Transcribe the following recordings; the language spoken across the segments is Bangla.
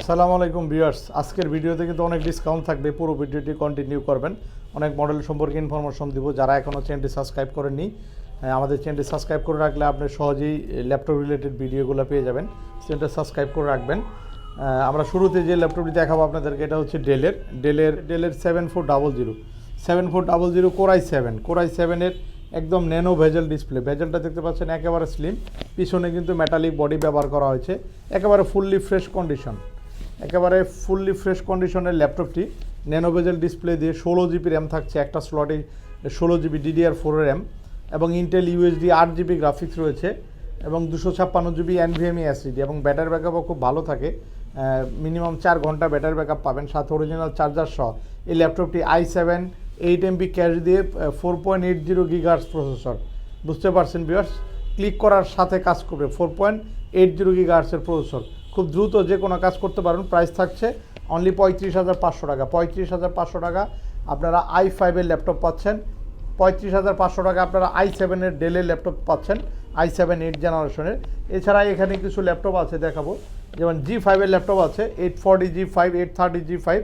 আসসালামু আলাইকুম ভিউয়ার্স। আজকের ভিডিওতে কিন্তু অনেক ডিসকাউন্ট থাকবে। পুরো ভিডিওটি কন্টিনিউ করবেন। অনেক মডেল সম্পর্কে ইনফরমেশন দিব। যারা এখনও চ্যানেলটি সাবস্ক্রাইব করেননি আমাদের চ্যানেলটি সাবস্ক্রাইব করে রাখলে আপনি সহজেই ল্যাপটপ রিলেটেড ভিডিওগুলো পেয়ে যাবেন। চ্যানেলটা সাবস্ক্রাইব করে রাখবেন। আমরা শুরুতে যে ল্যাপটপটি দেখাবো আপনাদেরকে, এটা হচ্ছে ডেলের ডেলের ডেলের seven four double zero seven four double zero core i seven core i সেভেনের একদম ন্যানো ভেজেল ডিসপ্লে ভেজেলটা দেখতে পাচ্ছেন একেবারে স্লিম পিছনে কিন্তু মেটালিক বডি ব্যবহার করা হয়েছে। একেবারে ফুললি ফ্রেশ কন্ডিশন একেবারে ফুললি ফ্রেশ কন্ডিশনের ল্যাপটপটি ন্যানোভেজেল ডিসপ্লে দিয়ে ষোলো জিবি র্যাম থাকছে, একটা স্লটে ষোলো জিবি ডিডিআর ফোরের র্যাম এবং ইন্টেল ইউএসডি আট জিবি গ্রাফিক্স রয়েছে এবং দুশো ছাপ্পান্ন জিবি এনভিএমই এসিডি এবং ব্যাটারি ব্যাকআপও খুব ভালো থাকে। মিনিমাম চার ঘণ্টা ব্যাটারি ব্যাকআপ পাবেন, সাথে অরিজিনাল চার্জার সহ। এই ল্যাপটপটি I seven eight MB cache দিয়ে four point eight zero gigahertz processor বুঝতে পারছেন বিয়ার্স ক্লিক করার সাথে কাজ করবে ফোর পয়েন্ট এইট জিরো গিগার্সের প্রসেসর খুব দ্রুত যে কোনো কাজ করতে পারেন। প্রাইস থাকছে অনলি পঁয়ত্রিশ হাজার পাঁচশো টাকা। পঁয়ত্রিশ হাজার পাঁচশো টাকা আপনারা আই ফাইভের ল্যাপটপ পাচ্ছেন। পঁয়ত্রিশ হাজার পাঁচশো টাকা আপনারা আই সেভেনের ডেলের ল্যাপটপ পাচ্ছেন আই সেভেন এইট জেনারেশনের এছাড়া এখানে কিছু ল্যাপটপ আছে দেখাবো। যেমন জি ফাইভের ল্যাপটপ আছে eight forty G five eight thirty G five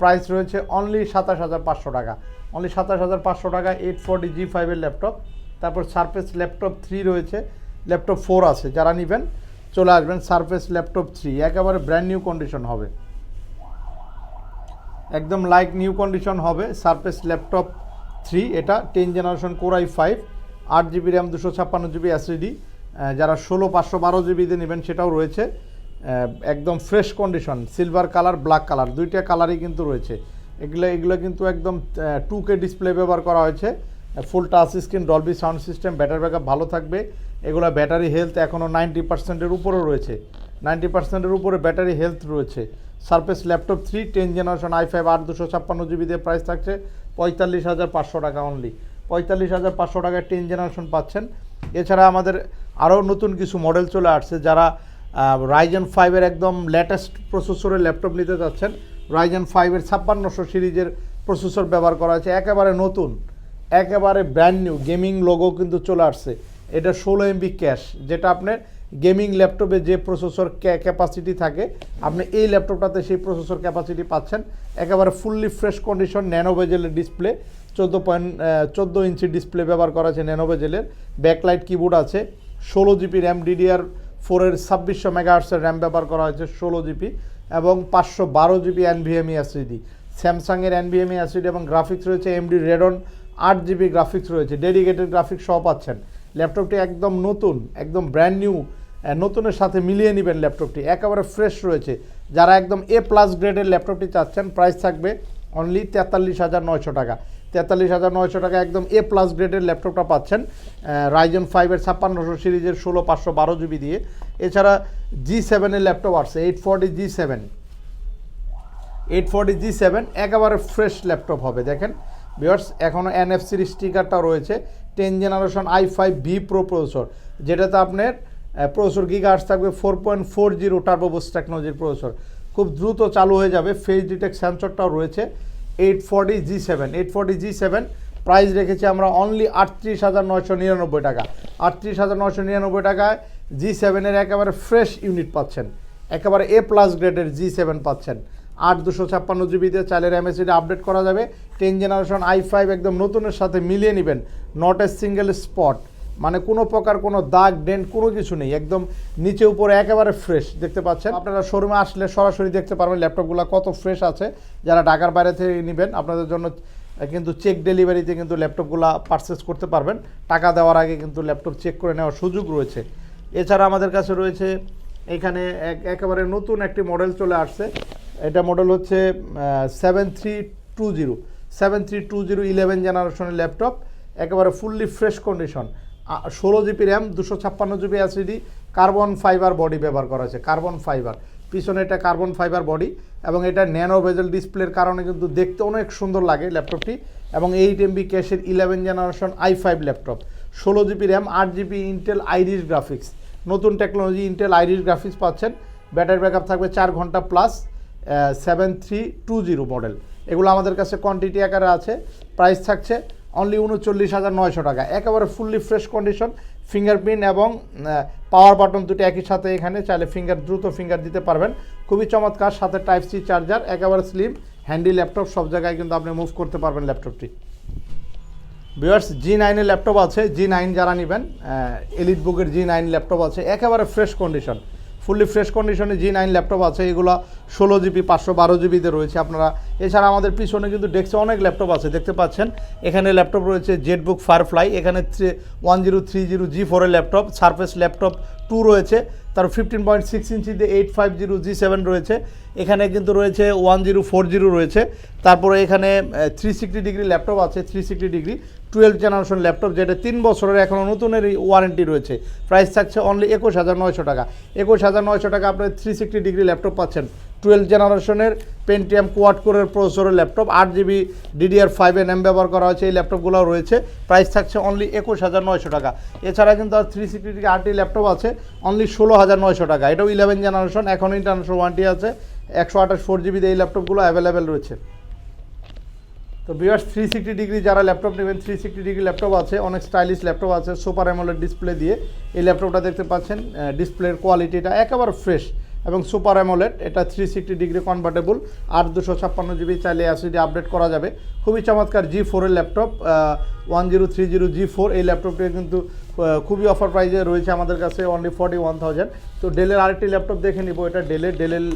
price রয়েছে অনলি সাতাশ হাজার পাঁচশো টাকা। অনলি সাতাশ হাজার পাঁচশো টাকা এইট ফর্টি জি ফাইভের ল্যাপটপ তারপর সারফেস ল্যাপটপ থ্রি রয়েছে ল্যাপটপ ফোর আছে। যারা নেবেন চলে আসবেন সারফেস ল্যাপটপ থ্রি একেবারে ব্র্যান্ড নিউ কন্ডিশন হবে। একদম লাইক নিউ কন্ডিশন হবে সারফেস ল্যাপটপ থ্রি এটা ten generation core i five আট জিবি র্যাম দুশো ছাপ্পান্ন জিবি এসিডি যারা ষোলো, পাঁচশো, বারো জিবিতে নেবেন সেটাও রয়েছে। একদম fresh condition silver colour black colour দুইটা কালারই কিন্তু রয়েছে। এগুলো এগুলো কিন্তু একদম টু কে ডিসপ্লে ব্যবহার করা হয়েছে। Full touch screen Dolby sound system battery backup ভালো থাকবে। এগুলো ব্যাটারি হেলথ এখনও নাইনটি পার্সেন্টের উপরেও রয়েছে। নাইনটি পার্সেন্টের উপরে ব্যাটারি হেলথ রয়েছে। Surface laptop three ten generation I five আট দুশো ছাপ্পান্ন জিবি দিয়ে প্রাইস থাকছে পঁয়তাল্লিশ হাজার পাঁচশো টাকা অনলি পঁয়তাল্লিশ হাজার পাঁচশো টাকায় টেন জেনারেশন পাচ্ছেন। এছাড়া আমাদের আরও নতুন কিছু মডেল চলে আসছে যারা রাইজেন ফাইভের একদম লেটেস্ট প্রসেসরের ল্যাপটপ নিতে চাচ্ছেন রাইজেন ফাইভের ছাপ্পান্নশো সিরিজের প্রসেসর ব্যবহার করা হয়েছে। একেবারে নতুন। একেবারে ব্র্যান্ড নিউ গেমিং লোগো কিন্তু চলে আসছে। এটা ষোলো এমবি ক্যাশ যেটা আপনার গেমিং ল্যাপটপে যে প্রসেসর ক্যাপাসিটি থাকে, আপনি এই ল্যাপটপটাতে সেই প্রসেসর ক্যাপাসিটি পাচ্ছেন। একেবারে ফুললি ফ্রেশ কন্ডিশন ন্যানোভেজেলের ডিসপ্লে চোদ্দ পয়েন্ট চোদ্দ ইঞ্চি ডিসপ্লে ব্যবহার করা আছে ন্যানোভেজেলের ব্যাকলাইট কিবোর্ড আছে, ষোলো জিবি র্যাম ডিডিআর ফোরের ছাব্বিশশো মেগাহার্সের র্যাম ব্যবহার করা হয়েছে ষোলো জিবি এবং পাঁচশো বারো জিবি এনভিএমই এসিডি স্যামসাংয়ের এনভিএমই এসিডি এবং গ্রাফিক্স রয়েছে এমডি রেডন আট জিবি গ্রাফিক্স রয়েছে ডেডিকেটেড গ্রাফিক্স সহ পাচ্ছেন। ল্যাপটপটি একদম নতুন, একদম ব্র্যান্ড নিউ নতুনের সাথে মিলিয়ে নেবেন ল্যাপটপটি। একেবারে ফ্রেশ রয়েছে। যারা একদম এ প্লাস গ্রেডের ল্যাপটপটি চাচ্ছেন প্রাইস থাকবে অনলি তেতাল্লিশ হাজার নয়শো টাকা। তেতাল্লিশ হাজার নয়শো টাকা একদম এ প্লাস গ্রেডের ল্যাপটপটা পাচ্ছেন রাইজন ফাইভের ছাপ্পান্নশো সিরিজের ষোলো, পাঁচশো, বারো জিবি দিয়ে। এছাড়া জি সেভেনের ল্যাপটপ আসছে eight forty G seven eight forty G seven একেবারে ফ্রেশ ল্যাপটপ হবে, দেখেন। বিয়ার্স এখনও এনএফসির স্টিকারটা রয়েছে ten generation I five V pro processor যেটাতে আপনার প্রসেসর গিগার্স থাকবে four point four zero turbo boost টেকনোলজির প্রসেসর খুব দ্রুত চালু হয়ে যাবে ফেস ডিটেক্ট সেন্সরটাও রয়েছে eight forty G seven eight forty G seven price রেখেছি আমরা অনলি আটত্রিশ হাজার নয়শো নিরানব্বই টাকা। আটত্রিশ হাজার নয়শো নিরানব্বই টাকায় জি সেভেনের একেবারে ফ্রেশ ইউনিট পাচ্ছেন, একেবারে এ প্লাস গ্রেডের জি সেভেন পাচ্ছেন। আট দুশো ছাপ্পান্ন জিবিতে চাইলের এমএসিডি আপডেট করা যাবে। টেন জেনারেশন আই ফাইভ একদম নতুনের সাথে মিলিয়ে নেবেন। নট এ সিঙ্গেল স্পট মানে কোনো প্রকার কোনো দাগ, ডেন্ট কোনো কিছু নেই। একদম নিচে উপরে একেবারে ফ্রেশ দেখতে পাচ্ছেন? আপনারা শোরুমে আসলে সরাসরি দেখতে পারবেন ল্যাপটপগুলো কত ফ্রেশ আছে। যারা ঢাকার বাইরে থেকে নেবেন, আপনাদের জন্য কিন্তু চেক ডেলিভারিতে কিন্তু ল্যাপটপগুলো পারচেস করতে পারবেন। টাকা দেওয়ার আগে কিন্তু ল্যাপটপ চেক করে নেওয়ার সুযোগ রয়েছে। এছাড়া আমাদের কাছে রয়েছে, এখানে এক- একেবারে নতুন একটি মডেল চলে আসছে। এটা মডেল হচ্ছে seven three two zero seven three two zero eleven জেনারেশনের ল্যাপটপ একেবারে ফুললি ফ্রেশ কন্ডিশন ষোলো জিবি র্যাম দুশো ছাপ্পান্ন GB SSD carbon fibre body ব্যবহার করা হয়েছে কার্বন ফাইবার পিছনে এটা কার্বন ফাইবার বডি এবং এটা ন্যানো ভেজেল ডিসপ্লের কারণে কিন্তু দেখতে অনেক সুন্দর লাগে ল্যাপটপটি এবং এইট এমবি ক্যাশের eleven generation i five laptop ষোলো জিবি র্যাম আট জিবি ইন্টেল আইরিশ গ্রাফিক্স নতুন টেকনোলজি ইন্টেল আইরিশ গ্রাফিক্স পাচ্ছেন। ব্যাটারি ব্যাকআপ থাকবে চার ঘণ্টা plus seven three two zero model. এগুলো আমাদের কাছে কোয়ান্টিটি আকারে আছে প্রাইস থাকছে অনলি উনচল্লিশ হাজার নয়শো টাকা। একেবারে ফুললি ফ্রেশ কন্ডিশন ফিঙ্গারপ্রিন্ট এবং পাওয়ার বাটন দুটো একই সাথে এখানে, চাইলে ফিঙ্গার দ্রুত ফিঙ্গার দিতে পারবেন। খুবই চমৎকার, সাথে টাইপ সি চার্জার একেবারে স্লিম হ্যান্ডি ল্যাপটপ সব জায়গায় কিন্তু আপনি মুভ করতে পারবেন ল্যাপটপটি ভিউয়ার্স জি নাইনের ল্যাপটপ আছে জি নাইন যারা নেবেন এলিট বুকের জি নাইন ল্যাপটপ আছে, একেবারে ফ্রেশ কন্ডিশন ফুললি ফ্রেশ কন্ডিশনে জি নাইন ল্যাপটপ আছে, এগুলো ষোলো জিবি, পাঁচশো বারো জিবিতে রয়েছে আপনারা। এছাড়া আমাদের পিছনে কিন্তু ডেস্কে অনেক ল্যাপটপ আছে, দেখতে পাচ্ছেন। এখানে ল্যাপটপ রয়েছে জেটবুক ফায়ারফ্লাই, এখানে one zero three zero G ফোরের ল্যাপটপ, সারফেস ল্যাপটপ টু রয়েছে। তার ফিফটিন পয়েন্ট সিক্স ইঞ্চিতে eight five zero G seven রয়েছে। এখানে কিন্তু রয়েছে ওয়ান জিরো ফোর জিরো রয়েছে। তারপরে এখানে থ্রি সিক্সটি ডিগ্রি ল্যাপটপ আছে three sixty degree twelve generation laptop, যেটা তিন বছরের এখনও নতুনের ওয়ারেন্টি রয়েছে। প্রাইস থাকছে অনলি একুশ হাজার নয়শো টাকা। একুশ হাজার নয়শো টাকা আপনার থ্রি সিক্সটি ডিগ্রি ল্যাপটপ পাচ্ছেন। টুয়েলভ জেনারেশনের পেন্টিএম কোয়াড কোরের প্রসেসরের ল্যাপটপ আট GB DDR five N M ব্যবহার করা হয়েছে। এই ল্যাপটপগুলো রয়েছে। প্রাইস থাকছে অনলি একুশ হাজার নয়শো টাকা। এছাড়া কিন্তু আর থ্রি সিক্সটি আটটি ল্যাপটপ আছে অনলি ষোলো হাজার নয়শো টাকা। এটাও ইলেভেন জেনারেশন এখন ইন্টারন্যাশনাল ওয়ারেন্টি আছে। একশো আঠাশ ফোর জিবিতে এই ল্যাপটপগুলো অ্যাভেলেবেল রয়েছে। তো বিয়ার্স থ্রি সিক্সটি ডিগ্রি যারা ল্যাপটপ নেবেন থ্রি সিক্সটি ডিগ্রি ল্যাপটপ আছে, অনেক স্টাইলিশ ল্যাপটপ আছে সুপার অ্যামোলেড ডিসপ্লে দিয়ে। এই ল্যাপটপটা দেখতে পাচ্ছেন ডিসপ্লের কোয়ালিটিটা একেবারে ফ্রেশ এবং সুপার অ্যামোলেড, এটা থ্রি সিক্সটি ডিগ্রি কনভার্টেবল আর দুশো ছাপ্পান্ন জিবি চাইলে অ্যাসিডি আপডেট করা যাবে। খুবই চমৎকার জি ফোরের laptop one zero three zero G four এই ল্যাপটপটি কিন্তু খুবই অফার প্রাইজে রয়েছে আমাদের কাছে অনলি ফর্টি ওয়ান থাউজেন্ড তো ডেলের আরেকটি ল্যাপটপ দেখে নিব, এটা ডেলের ডেলের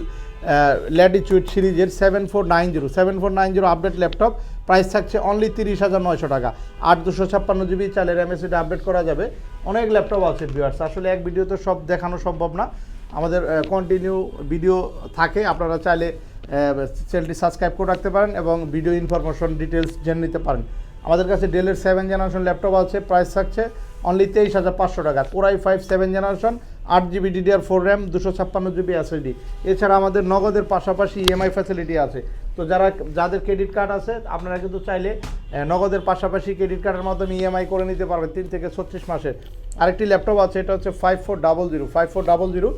ল্যাটিচুইড সিরিজের seven four nine zero seven four nine zero update laptop price থাকছে অনলি তিরিশ হাজার নয়শো টাকা। আট দুশো ছাপ্পান্ন জিবি চালের এমএসিটা আপডেট করা যাবে। অনেক ল্যাপটপ আছে ভিউয়ার্স আসলে এক ভিডিওতে সব দেখানো সম্ভব না। আমাদের কন্টিনিউ ভিডিও থাকে। আপনারা চাইলে চ্যানেলটি সাবস্ক্রাইব করে রাখতে পারেন এবং ভিডিও ইনফরমেশন ডিটেলস জেনে নিতে পারেন। আমাদের কাছে ডেলের সেভেন জেনারেশন ল্যাপটপ আছে প্রাইস থাকছে অনলি তেইশ হাজার পাঁচশো টাকা। Core i five seven generation আট জিবি ডিডিআর ফোর র্যাম দুশো ছাপ্পান্ন জিবি এসএসডি এছাড়া আমাদের নগদের পাশাপাশি ইএমআই ফ্যাসিলিটি আছে। তো যারা, যাদের ক্রেডিট কার্ড আছে, আপনারা কিন্তু চাইলে নগদের পাশাপাশি ক্রেডিট কার্ডের মাধ্যমে ইএমআই করে নিতে পারবেন তিন থেকে ছত্রিশ মাসের আরেকটি ল্যাপটপ আছে, এটা হচ্ছে five four double zero five four double zero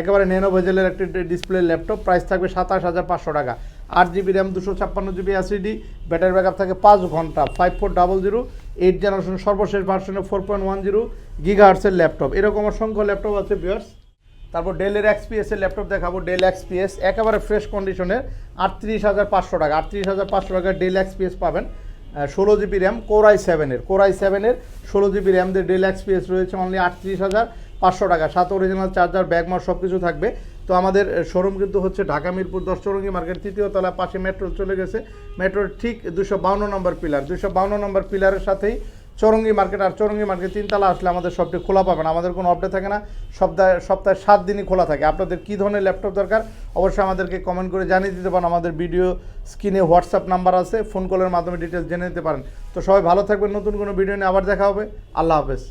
একেবারে ন্যানো ভেজেলের একটি ডিসপ্লে ল্যাপটপ প্রাইস থাকবে সাতাশ হাজার পাঁচশো টাকা। আট জিবি র্যাম দুশো ছাপ্পান্ন জিবি এসিডি ব্যাটারি ব্যাকআপ থাকে পাঁচ ঘণ্টা five four double zero eight generation সর্বশেষ ভার্সনে ফোর পয়েন্ট ওয়ান জিরো গিগাহার্সের ল্যাপটপ এরকম অসংখ্য ল্যাপটপ আছে বিয়ার্স তারপর ডেলের এক্সপিএসের ল্যাপটপ দেখাবো ডেল এক্সপিএস একেবারে ফ্রেশ কন্ডিশনের আটত্রিশ হাজার পাঁচশো টাকা, আটত্রিশ হাজার পাঁচশো টাকা ডেল এক্সপিএস পাবেন। ষোলো জিবি র্যাম কোরাই সেভেনের কোরাই সেভেনের ষোলো জিবি র্যাম দিয়ে ডেল এক্সপিএস রয়েছে অনলি আটত্রিশ হাজার। পাঁচশো টাকা, সাত অরিজিনাল চার্জার, ব্যাগ ব্যাগমার সব কিছু থাকবে। তো আমাদের শোরুম কিন্তু হচ্ছে ঢাকা, মিরপুর, দশ চৌরঙ্গি মার্কেট, তৃতীয় তলা, পাশে মেট্রো চলে গেছে। মেট্রোর ঠিক দুশো বাউন্ন নম্বর পিলার দুশো বাউন্ন নম্বর পিলারের সাথেই চৌরঙ্গি মার্কেট আর চৌরঙ্গি মার্কেট তিনতলা আসলে আমাদের শপটি খোলা পাবেন আমাদের কোনো অপডেট থাকে না। সপ্তাহে সপ্তাহে সাত দিনই খোলা থাকে। আপনাদের কী ধরনের ল্যাপটপ দরকার? অবশ্যই আমাদেরকে কমেন্ট করে জানিয়ে দিতে পারেন। আমাদের ভিডিও স্ক্রিনে হোয়াটসঅ্যাপ নাম্বার আছে। ফোন কলের মাধ্যমে ডিটেলস জেনে নিতে পারেন। তো সবাই ভালো থাকবেন। নতুন কোনো ভিডিও নিয়ে আবার দেখা হবে। আল্লাহ হাফেজ।